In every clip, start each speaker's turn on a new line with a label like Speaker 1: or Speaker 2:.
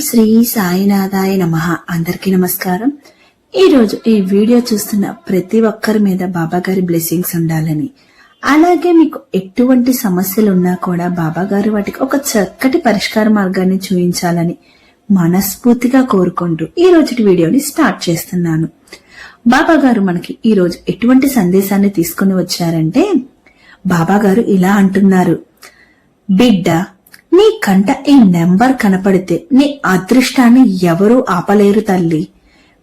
Speaker 1: శ్రీ సాయినాథాయ నమ. అందరికీ నమస్కారం. ఈ రోజు ఈ వీడియో చూస్తున్న ప్రతి ఒక్కరి మీద బాబా గారి బ్లెస్సింగ్స్ ఉండాలని. అలాగే మీకు ఎటువంటి సమస్యలు ఉన్నా కూడా బాబా గారు వాటికి ఒక చక్కటి పరిష్కార మార్గాన్ని చూపించాలని మనస్ఫూర్తిగా కోరుకుంటూ ఈ రోజు వీడియోని స్టార్ట్ చేస్తున్నాను. బాబా గారు మనకి ఈ రోజు ఎటువంటి సందేశాన్ని తీసుకుని వచ్చారంటే బాబా గారు ఇలా అంటున్నారు. బిడ్డ నీ కంట ఈ నెంబర్ కనపడితే నీ అదృష్టాన్ని ఎవరూ ఆపలేరు తల్లి.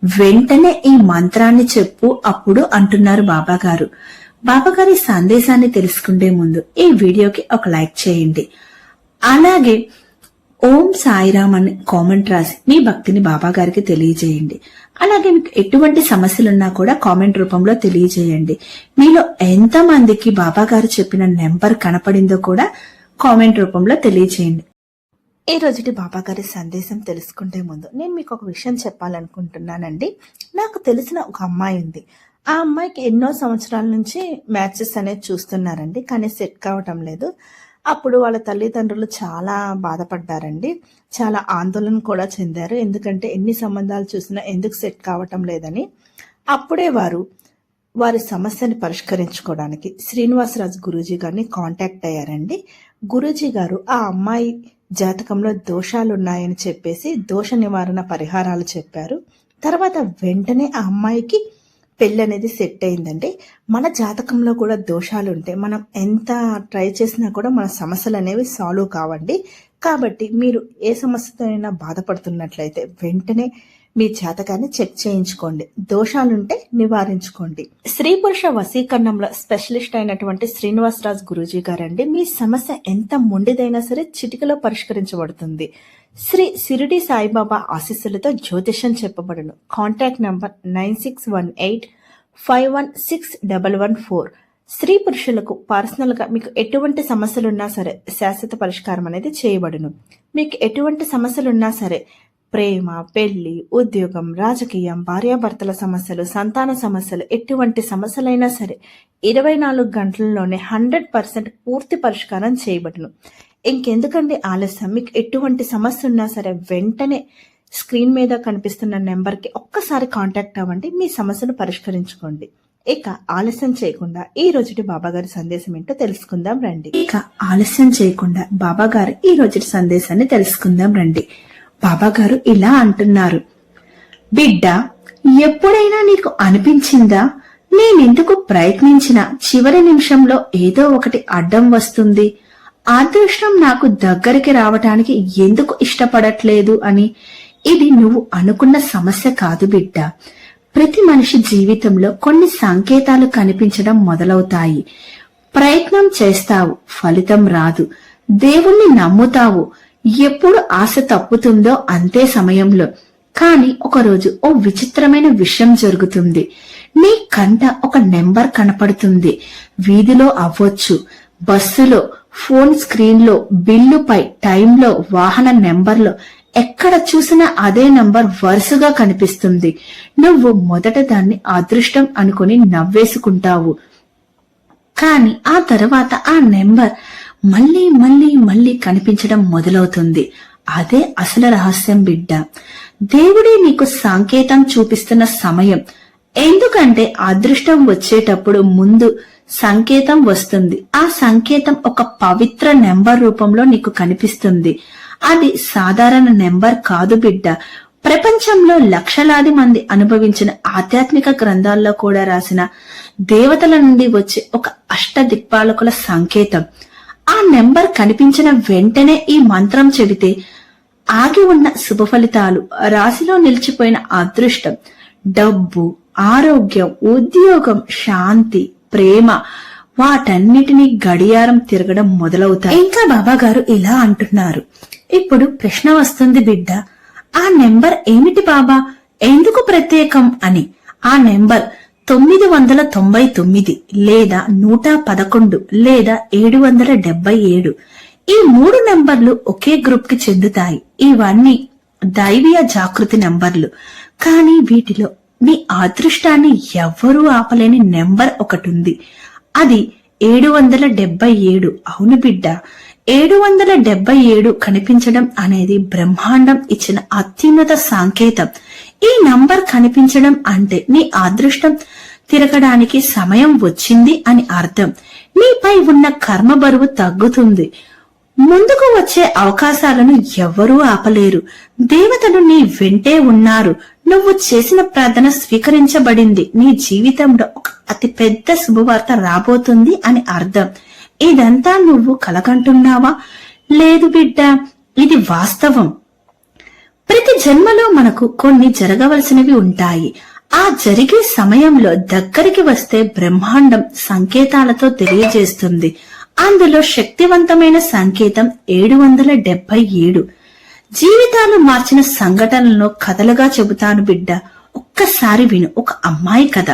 Speaker 1: వెంటనే ఈ మంత్రాన్ని చెప్పు అప్పుడు అంటున్నారు బాబాగారు. బాబాగారి సందేశాన్ని తెలుసుకుంటే ముందు ఈ వీడియోకి ఒక లైక్ చేయండి. అలాగే ఓం సాయిరామ్ అని కామెంట్ రాసి మీ భక్తిని బాబా గారికి తెలియజేయండి. అలాగే మీకు ఎటువంటి సమస్యలున్నా కూడా కామెంట్ రూపంలో తెలియజేయండి. మీలో ఎంతమందికి బాబాగారు బాబా గారు చెప్పిన నెంబర్ కనపడిందో కూడా కామెంట్ రూపంలో తెలియజేయండి ఈ రోజుటి బాబా గారి సందేశం తెలుసుకుంటే ముందు నేను మీకు ఒక విషయం చెప్పాలనుకుంటున్నానండి. నాకు తెలిసిన ఒక అమ్మాయి ఉంది. ఆ అమ్మాయికి ఎన్నో సంవత్సరాల నుంచి మ్యాచెస్ అనేది చూస్తున్నారండి కానీ సెట్ కావటం లేదు. అప్పుడు వాళ్ళ తల్లిదండ్రులు చాలా బాధపడ్డారండి. చాలా ఆందోళన కూడా చెందారు. ఎందుకంటే ఎన్ని సంబంధాలు చూసినా ఎందుకు సెట్ కావటం లేదని. అప్పుడే వారు వారి సమస్యని పరిష్కరించుకోవడానికి శ్రీనివాసరాజు గురూజీ గారిని కాంటాక్ట్ అయ్యారండి. గురూజీ గారు ఆ అమ్మాయి జాతకంలో దోషాలున్నాయని చెప్పేసి దోష నివారణ పరిహారాలు చెప్పారు. తర్వాత వెంటనే ఆ అమ్మాయికి పెళ్ళి అనేది సెట్ అయిందండి మన జాతకంలో కూడా దోషాలు ఉంటాయి మనం ఎంత ట్రై చేసినా కూడా మన సమస్యలు అనేవి సాల్వ్ కావండి. కాబట్టి మీరు ఏ సమస్యతో అయినా బాధపడుతున్నట్లయితే వెంటనే మీ జాతకాన్ని చెక్ చేయించుకోండి. దోషాలుంటే నివారించుకోండి. స్త్రీ పురుష వసీకరణంలో స్పెషలిస్ట్ అయినటువంటి శ్రీనివాసరాజ్ గురూజీ గారండి మీ సమస్య ఎంత మొండిదైనా సరే చిటికలో పరిష్కరించబడుతుంది. శ్రీ సిరిడి సాయిబాబా ఆశీస్సులతో జ్యోతిషం చెప్పబడును. Contact number nine six one eight five one six double one four. స్త్రీ పురుషులకు పర్సనల్గా మీకు ఎటువంటి సమస్యలున్నా సరే శాశ్వత పరిష్కారం అనేది చేయబడును. మీకు ఎటువంటి సమస్యలున్నా సరే ప్రేమ పెళ్ళి ఉద్యోగం రాజకీయం భార్యాభర్తల సమస్యలు సంతాన సమస్యలు ఎటువంటి సమస్యలైనా సరే ఇరవై నాలుగు గంటల్లోనే హండ్రెడ్ పర్సెంట్ పూర్తి పరిష్కారం చేయబడును. ఇంకెందుకండి ఆలస్యం? మీకు ఎటువంటి సమస్య ఉన్నా సరే వెంటనే స్క్రీన్ మీద కనిపిస్తున్న నెంబర్కి ఒక్కసారి కాంటాక్ట్ అవ్వండి. మీ సమస్యను పరిష్కరించుకోండి. ఇక ఆలస్యం చేయకుండా ఈ రోజుటి బాబా గారి సందేశం ఏంటో తెలుసుకుందాం రండి. ఇక ఆలస్యం చేయకుండా బాబాగారు ఈ రోజుటి సందేశాన్ని తెలుసుకుందాం రండి. బాబాగారు ఇలా అంటున్నారు. బిడ్డ ఎప్పుడైనా నీకు అనిపించిందా? నేనెందుకు ప్రయత్నించిన చివరి నిమిషంలో ఏదో ఒకటి అడ్డం వస్తుంది. అదృష్టం నాకు దగ్గరికి రావటానికి ఎందుకు ఇష్టపడట్లేదు అని. ఇది నువ్వు అనుకున్న సమస్య కాదు బిడ్డ. ప్రతి మనిషి జీవితంలో కొన్ని సంకేతాలు కనిపించడం మొదలవుతాయి. ప్రయత్నం చేస్తావు ఫలితం రాదు. దేవుణ్ణి నమ్ముతావు ఎప్పుడు ఆశ తప్పుతుందో అంతే సమయంలో. కాని ఒకరోజు ఓ విచిత్రమైన విషయం జరుగుతుంది. నీ కంట ఒక నెంబర్ కనపడుతుంది. వీధిలో అవ్వచ్చు. బస్సులో ఫోన్ స్క్రీన్లో బిల్లుపై టైంలో వాహన నెంబర్లో ఎక్కడ చూసినా అదే నంబర్ వరుసగా కనిపిస్తుంది. నువ్వు మొదట దాన్ని అదృష్టం అనుకుని నవ్వేసుకుంటావు. కాని ఆ తర్వాత ఆ నెంబర్ మళ్ళీ మళ్ళీ మళ్ళీ కనిపించడం మొదలవుతుంది. అదే అసలు రహస్యం బిడ్డ. దేవుడే నీకు సంకేతం చూపిస్తున్న సమయం. ఎందుకంటే అదృష్టం వచ్చేటప్పుడు ముందు సంకేతం వస్తుంది. ఆ సంకేతం ఒక పవిత్ర నెంబర్ రూపంలో నీకు కనిపిస్తుంది. అది సాధారణ నెంబర్ కాదు బిడ్డ. ప్రపంచంలో లక్షలాది మంది అనుభవించిన ఆధ్యాత్మిక గ్రంథాల్లో కూడా రాసిన దేవతల నుండి వచ్చే ఒక అష్ట దిక్పాలకుల సంకేతం. ఆ నెంబర్ కనిపించిన వెంటనే ఈ మంత్రం చెబితే ఆగి ఉన్న శుభ ఫలితాలు రాశిలో నిలిచిపోయిన అదృష్టం డబ్బు ఆరోగ్యం ఉద్యోగం శాంతి ప్రేమ వాటన్నిటినీ గడియారం తిరగడం మొదలవుతాయి. ఇంకా బాబా గారు ఇలా అంటున్నారు. ఇప్పుడు ప్రశ్న వస్తుంది బిడ్డ. ఆ నెంబర్ ఏమిటి బాబా? ఎందుకు ప్రత్యేకం అని. ఆ నెంబర్ తొమ్మిది వందల తొంభై తొమ్మిది లేదా నూట పదకొండు లేదా ఏడు వందల డెబ్బై ఏడు. ఈ మూడు నంబర్లు ఒకే గ్రూప్కి చెందుతాయి. ఇవన్నీ దైవీయ జాగృతి నంబర్లు. కానీ వీటిలో మీ అదృష్టాన్ని ఎవ్వరూ ఆపలేని నెంబర్ ఒకటి ఉంది అది ఏడు వందల డెబ్బై ఏడు. అవును బిడ్డ. ఏడు వందల డెబ్బై ఏడు కనిపించడం అనేది బ్రహ్మాండం ఇచ్చిన అత్యున్నత సంకేతం. ఈ నంబర్ కనిపించడం అంటే నీ అదృష్టం. తిరగడానికి సమయం వచ్చింది అని అర్థం. నీపై ఉన్న కర్మ బరువు తగ్గుతుంది. ముందుకు వచ్చే అవకాశాలను ఎవ్వరూ ఆపలేరు. దేవతలు నీ వెంటే ఉన్నారు. నువ్వు చేసిన ప్రార్థన స్వీకరించబడింది. నీ జీవితంలో ఒక అతి పెద్ద శుభవార్త రాబోతుంది అని అర్థం. ఇదంతా నువ్వు కలగంటున్నావా? లేదు బిడ్డ ఇది వాస్తవం. జన్మలో మనకు కొన్ని జరగవలసినవి ఉంటాయి. ఆ జరిగే సమయంలో దగ్గరికి వస్తే బ్రహ్మాండం సంకేతాలతో తెలియజేస్తుంది. అందులో శక్తివంతమైన సంకేతం ఏడు వందల డెబ్బై ఏడు. జీవితాలు మార్చిన సంఘటనలను కథలుగా చెబుతాను బిడ్డ. ఒక్కసారి విను ఒక అమ్మాయి కథ.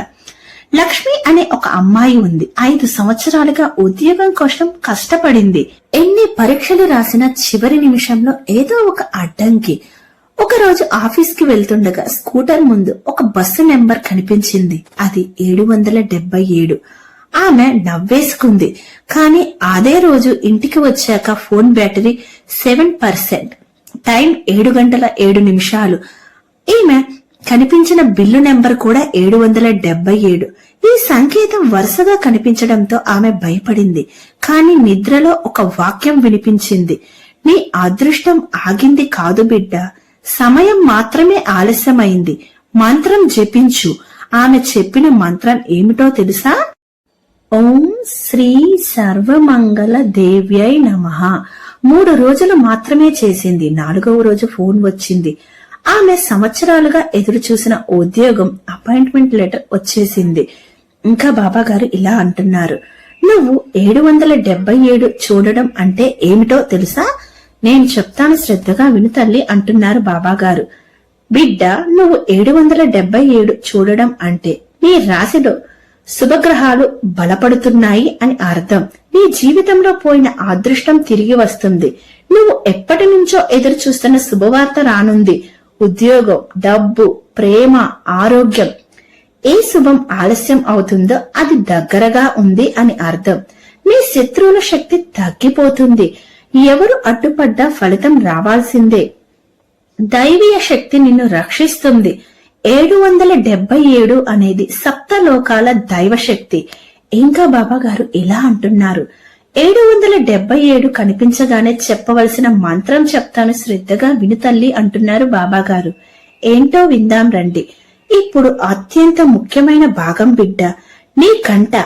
Speaker 1: లక్ష్మి అనే ఒక అమ్మాయి ఉంది. ఐదు సంవత్సరాలుగా ఉద్యోగం కోసం కష్టపడింది. ఎన్ని పరీక్షలు రాసినా చివరి నిమిషంలో ఏదో ఒక అడ్డంకి. ఒక రోజు ఆఫీస్కి వెళ్తుండగా స్కూటర్ ముందు ఒక బస్సు నెంబర్ కనిపించింది. అది ఏడు వందల డెబ్బై ఏడు. ఆమె నవ్వేసుకుంది. కానీ అదే రోజు ఇంటికి వచ్చాక phone battery seven percent. Time ఏడు గంటల ఏడు నిమిషాలు. ఈమె కనిపించిన బిల్లు నెంబర్ కూడా ఏడు వందల డెబ్బై ఏడు. ఈ సంకేతం వరుసగా కనిపించడంతో ఆమె భయపడింది. కాని నిద్రలో ఒక వాక్యం వినిపించింది. నీ అదృష్టం ఆగింది కాదు బిడ్డ. సమయం మాత్రమే ఆలస్యమైంది. మంత్రం జపించు. ఆమె చెప్పిన మంత్రం ఏమిటో తెలుసా? ఓం శ్రీ సర్వమంగళ దేవ్యై నమ. మూడు రోజులు మాత్రమే చేసింది. నాలుగవ రోజు ఫోన్ వచ్చింది. ఆమె సంవత్సరాలుగా ఎదురు చూసిన ఉద్యోగం అపాయింట్మెంట్ లెటర్ వచ్చేసింది. ఇంకా బాబా గారు ఇలా అంటున్నారు. నువ్వు ఏడు వందల డెబ్బై ఏడు చూడడం అంటే ఏమిటో తెలుసా? నేను చెప్తాను శ్రద్ధగా విను తల్లి అంటున్నారు బాబాగారు. బిడ్డ నువ్వు ఏడు వందల డెబ్బై ఏడు చూడడం అంటే నీ రాశిలో శుభగ్రహాలు బలపడుతున్నాయి అని అర్థం. నీ జీవితంలో పోయిన అదృష్టం తిరిగి వస్తుంది. నువ్వు ఎప్పటి నుంచో ఎదురు చూస్తున్న శుభవార్త రానుంది. ఉద్యోగం డబ్బు ప్రేమ ఆరోగ్యం. ఏ శుభం ఆలస్యం అవుతుందో అది దగ్గరగా ఉంది అని అర్థం. నీ శత్రువుల శక్తి తగ్గిపోతుంది. ఎవరు అడ్డుపడ్డా ఫలితం రావాల్సిందే. దైవీయ శక్తి నిన్ను రక్షిస్తుంది. ఏడు వందల డెబ్బై ఏడు అనేది సప్త లోకాల దైవ శక్తి ఇంకా బాబా గారు ఇలా అంటున్నారు. ఏడు వందల డెబ్బై ఏడు కనిపించగానే చెప్పవలసిన మంత్రం చెప్తాను శ్రద్ధగా విను తల్లి అంటున్నారు బాబా గారు ఏంటో విందాం రండి. ఇప్పుడు అత్యంత ముఖ్యమైన భాగం బిడ్డ నీ కంట.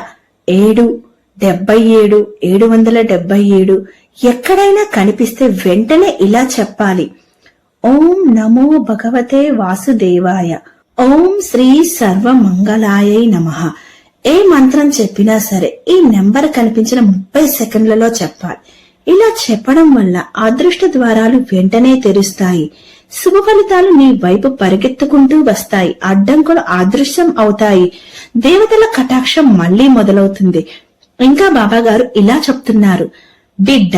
Speaker 1: ఏడు డెబ్బై ఏడు ఏడు వందల డెబ్బై ఏడు ఎక్కడైనా కనిపిస్తే వెంటనే ఇలా చెప్పాలి. ఓం నమో భగవతే వాసుదేవాయ. ఓం శ్రీ సర్వమంగళాయై నమః. ఏ మంత్రం చెప్పినా సరే ఈ నెంబర్ కనిపించిన ముప్పై సెకండ్లలో చెప్పాలి. ఇలా చెప్పడం వల్ల అదృష్ట ద్వారాలు వెంటనే తెరుస్తాయి. శుభ ఫలితాలు నీ వైపు పరిగెత్తుకుంటూ వస్తాయి. అడ్డంకులు అదృశ్యం అవుతాయి. దేవతల కటాక్షం మళ్ళీ మొదలవుతుంది. ఇంకా బాబాగారు ఇలా చెప్తున్నారు. బిడ్డ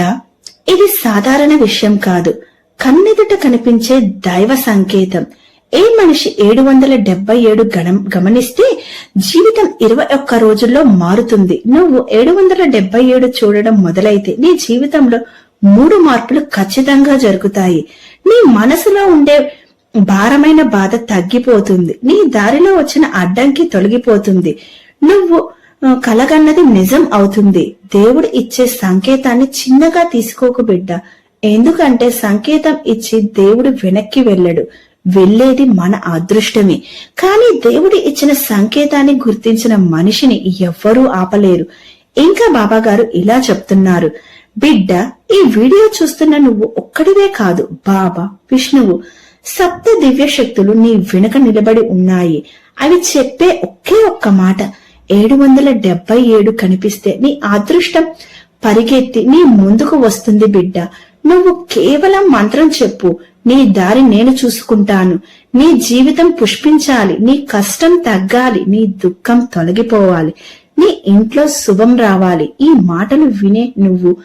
Speaker 1: ఇది సాధారణ విషయం కాదు. కన్నెదుట కనిపించే దైవ సంకేతం. ఏ మనిషి ఏడు వందల డెబ్బై ఏడు గణం గమనిస్తే జీవితం ఇరవై ఒక్క రోజుల్లో మారుతుంది. నువ్వు ఏడు వందల డెబ్బై ఏడు చూడడం మొదలైతే నీ జీవితంలో మూడు మార్పులు ఖచ్చితంగా జరుగుతాయి. నీ మనసులో ఉండే భారమైన బాధ తగ్గిపోతుంది. నీ దారిలో వచ్చిన అడ్డంకి తొలగిపోతుంది. నువ్వు కలగన్నది నిజం అవుతుంది. దేవుడు ఇచ్చే సంకేతాన్ని చిన్నగా తీసుకోకు బిడ్డ. ఎందుకంటే సంకేతం ఇచ్చి దేవుడు వెనక్కి వెళ్ళడు. వెళ్ళేది మన అదృష్టమే. కానీ దేవుడు ఇచ్చిన సంకేతాన్ని గుర్తించిన మనిషిని ఎవ్వరూ ఆపలేరు. ఇంకా బాబా గారు ఇలా చెప్తున్నారు. బిడ్డ ఈ వీడియో చూస్తున్న నువ్వు ఒక్కడివే కాదు బాబా విష్ణువు. సప్త దివ్య శక్తులు నీ వెనుక నిలబడి ఉన్నాయి. అవి చెప్పే ఒకే ఒక్క మాట. ఏడు వందల డెబ్బై ఏడు కనిపిస్తే నీ అదృష్టం పరిగెత్తి నీ ముందుకు వస్తుంది బిడ్డ. నువ్వు కేవలం మంత్రం చెప్పు. నీ దారి నేను చూసుకుంటాను. నీ జీవితం పుష్పించాలి. నీ కష్టం తగ్గాలి. నీ దుఃఖం తొలగిపోవాలి. నీ ఇంట్లో శుభం రావాలి. ఈ మాటలు వినే నువ్వు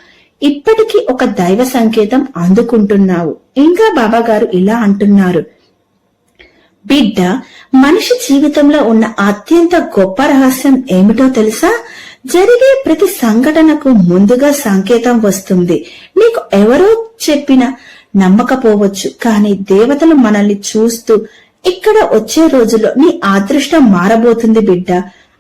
Speaker 1: ఇప్పటికీ ఒక దైవ సంకేతం అందుకుంటున్నావు. ఇంకా బాబా గారు ఇలా అంటున్నారు. బిడ్డ మనిషి జీవితంలో ఉన్న అత్యంత గొప్ప రహస్యం ఏమిటో తెలుసా? జరిగే ప్రతి సంఘటనకు ముందుగా సంకేతం వస్తుంది. నీకు ఎవరో చెప్పినా నమ్మకపోవచ్చు కానీ దేవతలు మనల్ని చూస్తూ ఇక్కడ వచ్చే రోజుల్లో నీ అదృష్టం మారబోతుంది బిడ్డ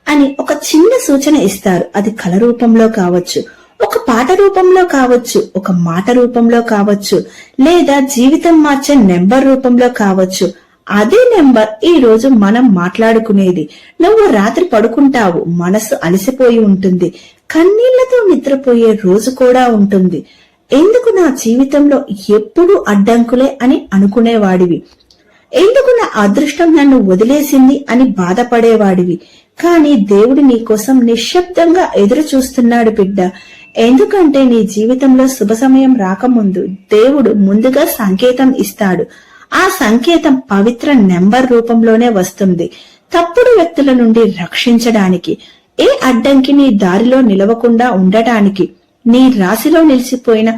Speaker 1: అని ఒక చిన్న సూచన ఇస్తారు. అది కళ రూపంలో కావచ్చు ఒక పాట రూపంలో కావచ్చు ఒక మాట రూపంలో కావచ్చు లేదా జీవితం మార్చే నెంబర్ రూపంలో కావచ్చు. అదే నెంబర్ ఈ రోజు మనం మాట్లాడుకునేది. నువ్వు రాత్రి పడుకుంటావు మనసు అలసిపోయి ఉంటుంది. కన్నీళ్ళతో నిద్రపోయే రోజు కూడా ఉంటుంది. ఎందుకు నా జీవితంలో ఎప్పుడు అడ్డంకులే అని అనుకునేవాడివి? ఎందుకు నా అదృష్టం నన్ను వదిలేసింది అని బాధపడేవాడివి? కానీ దేవుడు నీకోసం నిశ్శబ్దంగా ఎదురు చూస్తున్నాడు బిడ్డ. ఎందుకంటే నీ జీవితంలో శుభ సమయం రాకముందు దేవుడు ముందుగా సంకేతం ఇస్తాడు. ఆ సంకేతం పవిత్ర నెంబర్ రూపంలోనే వస్తుంది. తప్పుడు వ్యక్తుల నుండి రక్షించడానికి ఏ అడ్డంకి నీ దారిలో నిలవకుండా ఉండటానికి నీ రాశిలో నిలిచిపోయిన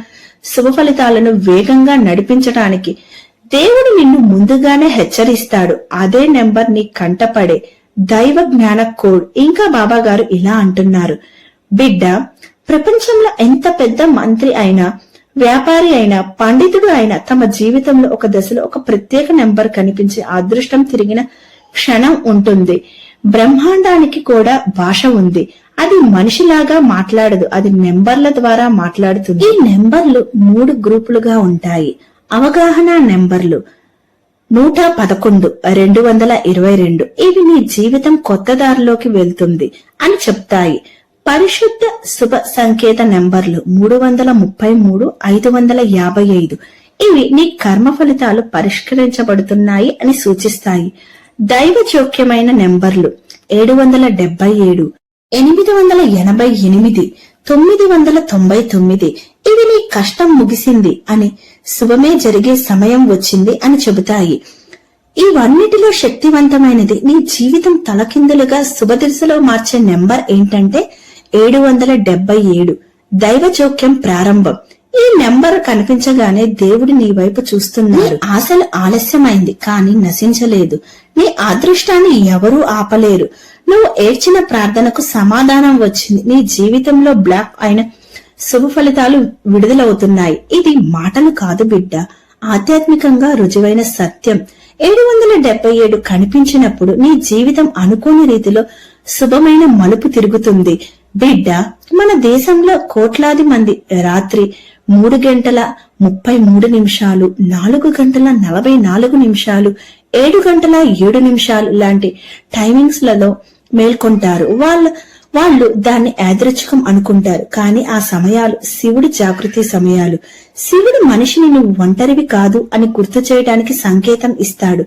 Speaker 1: శుభ ఫలితాలను వేగంగా నడిపించటానికి దేవుడు నిన్ను ముందుగానే హెచ్చరిస్తాడు. అదే నెంబర్ నీ కంటపడే దైవ జ్ఞాన కోడ్. ఇంకా బాబా గారు ఇలా అంటున్నారు. బిడ్డ ప్రపంచంలో ఎంత పెద్ద మంత్రి అయినా వ్యాపారి అయినా పండితుడు అయినా తమ జీవితంలో ఒక దశలో ఒక ప్రత్యేక నెంబర్ కనిపించే అదృష్టం తిరిగిన క్షణం ఉంటుంది. బ్రహ్మాండానికి కూడా భాష ఉంది. అది మనిషిలాగా మాట్లాడదు. అది నెంబర్ల ద్వారా మాట్లాడుతుంది. ఈ నెంబర్లు మూడు గ్రూపులుగా ఉంటాయి. అవగాహన నెంబర్లు నూట పదకొండు రెండు వందల ఇరవై రెండు. ఇవి నీ జీవితం కొత్త దారిలోకి వెళ్తుంది అని చెప్తాయి. పరిశుద్ధ శుభ సంకేత నెంబర్లు మూడు వందల ముప్పై మూడు ఐదు వందల యాభై ఐదు. ఇవి నీ కర్మ ఫలితాలు పరిష్కరించబడుతున్నాయి అని సూచిస్తాయి. దైవ జోక్యమైన నెంబర్లు ఏడు వందల డెబ్బై ఏడు ఎనిమిది వందల ఎనభై ఎనిమిది తొమ్మిది వందల తొంభై తొమ్మిది. ఇవి నీ కష్టం ముగిసింది అని శుభమే జరిగే సమయం వచ్చింది అని చెబుతాయి. ఇవన్నిటిలో శక్తివంతమైనది నీ జీవితం తలకిందులుగా శుభదిశలో మార్చే నెంబర్ ఏంటంటే ఏడు వందల డెబ్బై ఏడు. దైవ జోక్యం ప్రారంభం. ఈ నెంబర్ కనిపించగానే దేవుడు నీ వైపు చూస్తున్నారు ఆశలు ఆలస్యమైంది కానీ నశించలేదు. నీ అదృష్టాన్ని ఎవరూ ఆపలేరు. నువ్వు ఏడ్చిన ప్రార్థనకు సమాధానం వచ్చింది. నీ జీవితంలో బ్లాక్ అయిన శుభ ఫలితాలు విడుదలవుతున్నాయి. ఇది మాటలు కాదు బిడ్డ. ఆధ్యాత్మికంగా రుజువైన సత్యం. ఏడు వందల డెబ్బై ఏడు కనిపించినప్పుడు నీ జీవితం అనుకోని రీతిలో శుభమైన మలుపు తిరుగుతుంది. బిడ్డ మన దేశంలో కోట్లాది మంది రాత్రి మూడు గంటల ముప్పై మూడు నిమిషాలు నాలుగు గంటల నలభై నాలుగు నిమిషాలు ఏడు గంటల ఏడు నిమిషాలు లాంటి టైమింగ్స్లలో మేల్కొంటారు. వాళ్ళ వాళ్ళు దాన్ని యాదృచ్ఛికం అనుకుంటారు. కానీ ఆ సమయాలు శివుడి జాగృతి సమయాలు. శివుడు మనిషిని నువ్వు ఒంటరివి కాదు అని గుర్తు చేయడానికి సంకేతం ఇస్తాడు.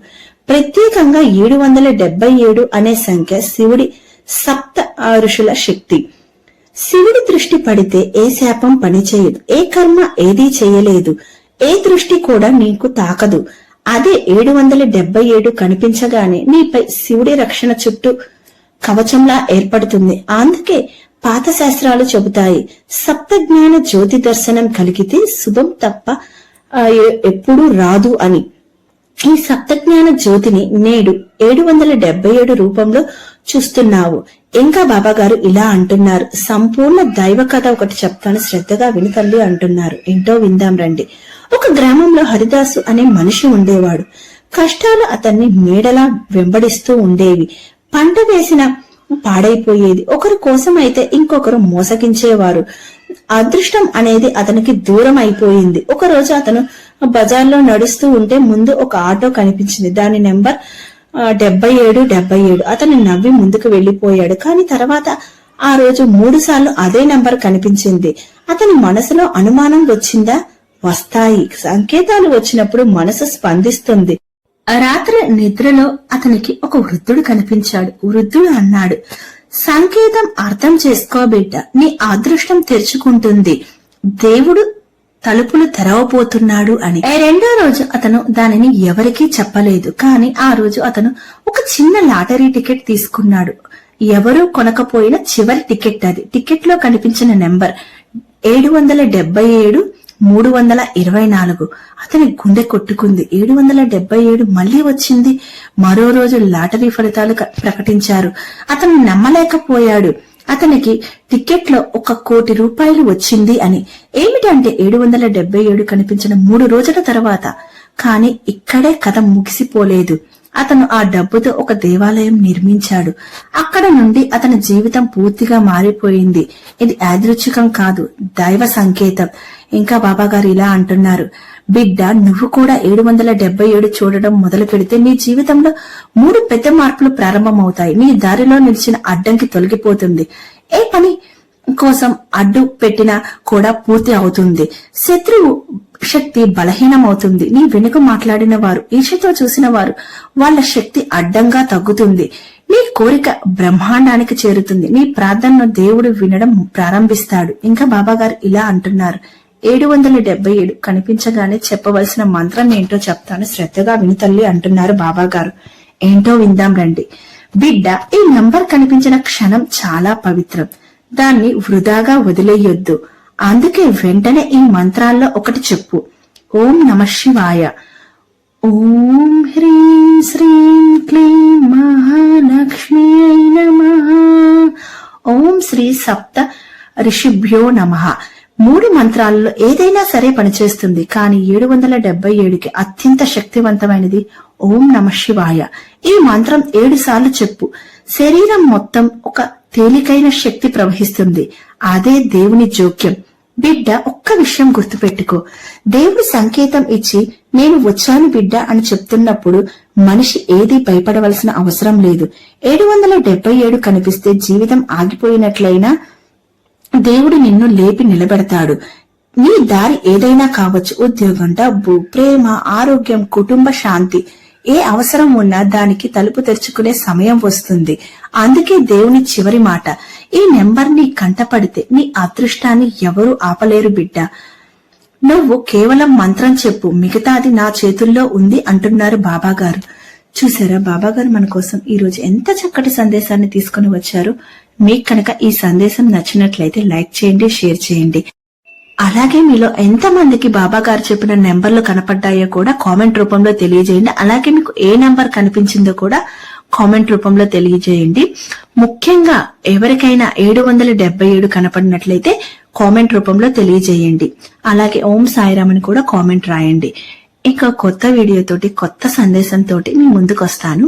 Speaker 1: ప్రత్యేకంగా ఏడు వందల డెబ్బై ఏడు అనే సంఖ్య శివుడి సప్త ఋషుల శక్తి. శివుడి దృష్టి పడితే ఏ శాపం పనిచేయదు ఏ కర్మ ఏదీ చేయలేదు ఏ దృష్టి కూడా నీకు తాకదు. అదే ఏడు వందల డెబ్బై ఏడు కనిపించగానే నీపై శివుడి రక్షణ చుట్టూ కవచంలా ఏర్పడుతుంది. అందుకే పాత శాస్త్రాలు చెబుతాయి సప్తజ్ఞాన జ్యోతి దర్శనం కలిగితే శుభం తప్ప ఎప్పుడూ రాదు అని. ఈ సప్తజ్ఞాన జ్యోతిని నేడు ఏడు వందల డెబ్బై ఏడు రూపంలో చూస్తున్నావు. ఇంకా బాబాగారు ఇలా అంటున్నారు. సంపూర్ణ దైవ కథ ఒకటి చెప్తాను శ్రద్ధగా విని తల్లి అంటున్నారు. ఏంటో విందాం రండి. ఒక గ్రామంలో హరిదాసు అనే మనిషి ఉండేవాడు. కష్టాలు అతన్ని మేడలా వెంబడిస్తూ ఉండేవి. పంట వేసిన పాడైపోయేది. ఒకరి కోసం అయితే ఇంకొకరు మోసగించేవారు. అదృష్టం అనేది అతనికి దూరం అయిపోయింది. ఒక రోజు అతను బజార్లో నడుస్తూ ఉంటే ముందు ఒక ఆటో కనిపించింది. దాని నెంబర్ డెబ్బై ఏడు డెబ్బై ఏడు అతను నవ్వి ముందుకు వెళ్ళిపోయాడు కానీ తర్వాత ఆ రోజు మూడు సార్లు అదే నెంబర్ కనిపించింది. అతని మనసులో అనుమానం వచ్చిందా? వస్తాయి. సంకేతాలు వచ్చినప్పుడు మనసు స్పందిస్తుంది. ఆ రాత్రి నిద్రలో అతనికి ఒక వృద్ధుడు కనిపించాడు. వృద్ధుడు అన్నాడు సంకేతం అర్థం చేసుకో బిడ్డ. నీ అదృష్టం తెరుచుకుంటుంది. దేవుడు తలుపులు తెరవబోతున్నాడు అని. రెండో రోజు అతను దానిని ఎవరికీ చెప్పలేదు. కానీ ఆ రోజు అతను ఒక చిన్న లాటరీ టికెట్ తీసుకున్నాడు. ఎవరూ కొనకపోయిన చివరి టికెట్ అది. టికెట్లో కనిపించిన నెంబర్ ఏడు వందల డెబ్బై ఏడు మూడు వందల ఇరవై నాలుగు. అతని గుండె కొట్టుకుంది. ఏడు వందల డెబ్బై ఏడు మళ్ళీ వచ్చింది. మరో రోజు లాటరీ ఫలితాలు ప్రకటించారు. అతను నమ్మలేకపోయాడు. అతనికి టికెట్లో ఒక కోటి రూపాయలు వచ్చింది అని. ఏమిటంటే ఏడు వందల డెబ్బై ఏడు కనిపించిన మూడు రోజుల తర్వాత. కానీ ఇక్కడే కథ ముగిసిపోలేదు. అతను ఆ డబ్బుతో ఒక దేవాలయం నిర్మించాడు. అక్కడ నుండి అతని జీవితం పూర్తిగా మారిపోయింది. ఇది యాదృచ్ఛికం కాదు దైవ సంకేతం. ఇంకా బాబా గారు ఇలా అంటున్నారు. బిడ్డ నువ్వు కూడా ఏడు వందల డెబ్బై ఏడు చూడడం మొదలు పెడితే నీ జీవితంలో మూడు పెద్ద మార్పులు ప్రారంభమవుతాయి. నీ దారిలో నిలిచిన అడ్డంకి తొలగిపోతుంది. ఏ పని కోసం అడ్డు పెట్టినా కూడా పూర్తి అవుతుంది. శత్రువు శక్తి బలహీనమవుతుంది. నీ వెనుక మాట్లాడిన వారు ఈషతో చూసిన వారు వాళ్ళ శక్తి అడ్డంగా తగ్గుతుంది. నీ కోరిక బ్రహ్మాండానికి చేరుతుంది. నీ ప్రార్థనను దేవుడు వినడం ప్రారంభిస్తాడు. ఇంకా బాబా గారు ఇలా అంటున్నారు. ఏడు వందల డెబ్బై ఏడు కనిపించగానే చెప్పవలసిన మంత్రం ఏంటో చెప్తాను. శ్రద్ధగా విని తల్లి అంటున్నారు బాబా గారు ఏంటో విందాం రండి. బిడ్డ ఈ నంబర్ కనిపించిన క్షణం చాలా పవిత్రం. దాన్ని వృధాగా వదిలేయొద్దు. అందుకే వెంటనే ఈ మంత్రాల్లో ఒకటి చెప్పు. ఓం నమ శివాయ. ఓం హ్రీం శ్రీం క్లీం మహాలక్ష్మి నమ. ఓం శ్రీ సప్త ఋషిభ్యో నమ. మూడు మంత్రాలలో ఏదైనా సరే పనిచేస్తుంది కానీ ఏడు వందల డెబ్బై ఏడుకి అత్యంత శక్తివంతమైనది ఓం నమ శివాయ. ఈ మంత్రం ఏడు సార్లు చెప్పు. శరీరం మొత్తం ఒక తేలికైన శక్తి ప్రవహిస్తుంది. అదే దేవుని జోక్యం. బిడ్డ ఒక్క విషయం గుర్తుపెట్టుకో. దేవుడు సంకేతం ఇచ్చి నేను వచ్చాను బిడ్డ అని చెప్తున్నప్పుడు మనిషి ఏది భయపడవలసిన అవసరం లేదు. ఏడు వందల డెబ్బై ఏడు కనిపిస్తే జీవితం ఆగిపోయినట్లయినా దేవుడు నిన్ను లేపి నిలబెడతాడు. నీ దారి ఏదైనా కావచ్చు. ఉద్యోగం డబ్బు ప్రేమ ఆరోగ్యం కుటుంబ శాంతి. ఏ అవసరం ఉన్నా దానికి తలుపు తెరుచుకునే సమయం వస్తుంది. అందుకే దేవుని చివరి మాట ఈ నెంబర్ నీ కంటపడితే నీ అదృష్టాన్ని ఎవరు ఆపలేరు బిడ్డ. నువ్వు కేవలం మంత్రం చెప్పు మిగతాది నా చేతుల్లో ఉంది అంటున్నారు బాబాగారు. చూసారా బాబాగారు మన కోసం ఈ రోజు ఎంత చక్కటి సందేశాన్ని తీసుకుని వచ్చారు. మీకు కనుక ఈ సందేశం నచ్చినట్లయితే లైక్ చేయండి షేర్ చేయండి. అలాగే మీలో ఎంత మందికి బాబా గారు చెప్పిన నెంబర్లు కనపడ్డాయో కూడా కామెంట్ రూపంలో తెలియజేయండి. అలాగే మీకు ఏ నెంబర్ కనిపించిందో కూడా కామెంట్ రూపంలో తెలియజేయండి. ముఖ్యంగా ఎవరికైనా ఏడు వందల డెబ్బై ఏడు కనపడినట్లయితే కామెంట్ రూపంలో తెలియజేయండి. అలాగే ఓం సాయిరామ్ అని కూడా కామెంట్ రాయండి. ఇక కొత్త వీడియోతోటి కొత్త సందేశంతో మీ ముందుకు వస్తాను